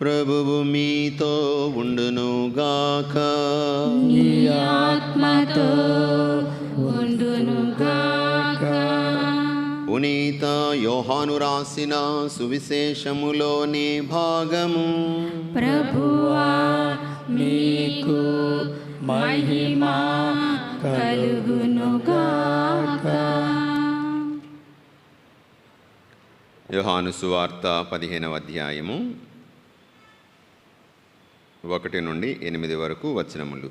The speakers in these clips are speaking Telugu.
ప్రభువు మీతో ఉండునుగాక నీ ఆత్మతో ఉండునుగాక పునీత యోహాను రాసిన సువిశేషములోని భాగము. ప్రభువా మీకు మహిమ కలుగునుగాక యోహాను సువార్త పదిహేనవ అధ్యాయము. ఒకటి నుండి ఎనిమిది వరకు వచనములు.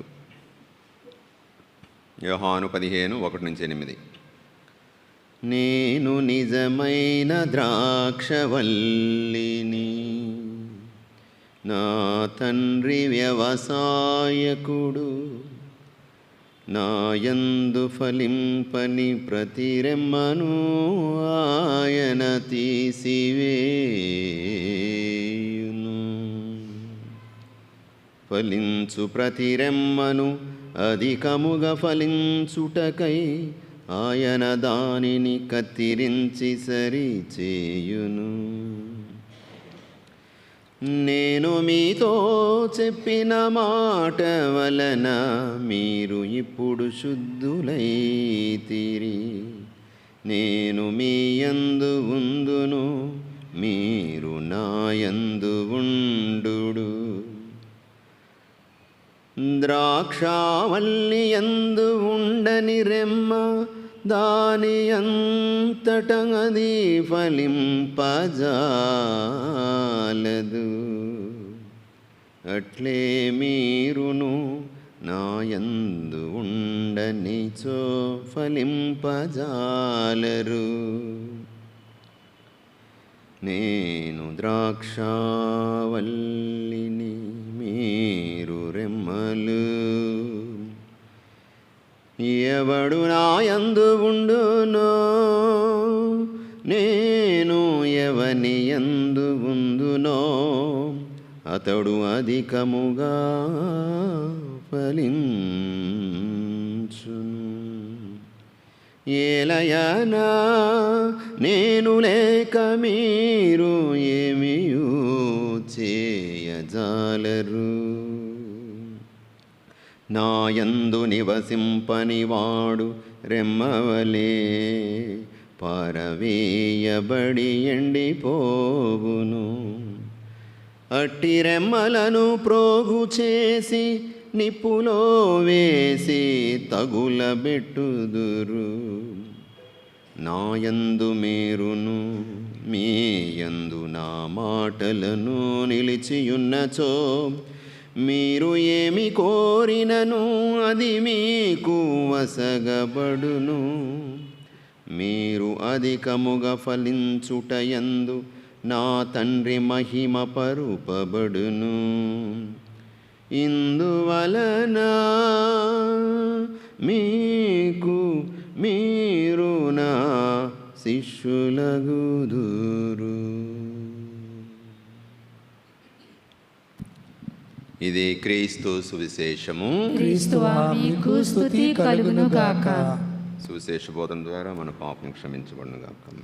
యోహాను పదిహేను ఒకటి నుంచి ఎనిమిది. నేను నిజమైన ద్రాక్షవల్లిని నా తండ్రి వ్యవసాయకుడు నాయందు ఫలింపని ప్రతిరెమ్మను ఆయన తీసివే. ఫలించు ప్రతిరెమ్మను అధికముగా ఫలించుటకై ఆయన దానిని కత్తిరించి సరి చేయును. నేను మీతో చెప్పిన మాట వలన మీరు ఇప్పుడు శుద్ధులైతిరి నేను మీ యందు ఉందును మీరు నాయందు యందు ఉండు ద్రాక్షావల్లియందు ఉండని రెమ్మ దాని అంతటది ఫలింపజాలదు. అట్లే మీరును నాయందు ఉండనిచో ఫలింపజాలరు. నేను ద్రాక్షావల్లిని మీరు రెమ్మలు. ఎవడు నాయందు ఉండునో నేను ఎవని ఎందు ఉందునో అతడు అధికముగా ఫలిం ఏలయనా నేను లేక మీరు ఏమియూ చేయజాలరు. నాయందు నివసింపనివాడు రెమ్మవలే పరవేయబడి ఎండిపోవును. అట్టి రెమ్మలను ప్రోగు చేసి నిప్పులో వేసి తగులబెట్టుదురు. నాయందు మీరును మీయందు నా మాటలను నిలిచియున్నచో మీరు ఏమి కోరినను అది మీకు వసగబడును. మీరు అధికముగా ఫలించుటయందు నా తండ్రి మహిమ పరుపబడును. ఇందువలన మీకు మీరు నా శిష్యులగుదురు. ఇది క్రీస్తు సువిశేషము. సువిశేష బోధన ద్వారా మన పాపం క్షమించబడును గాక.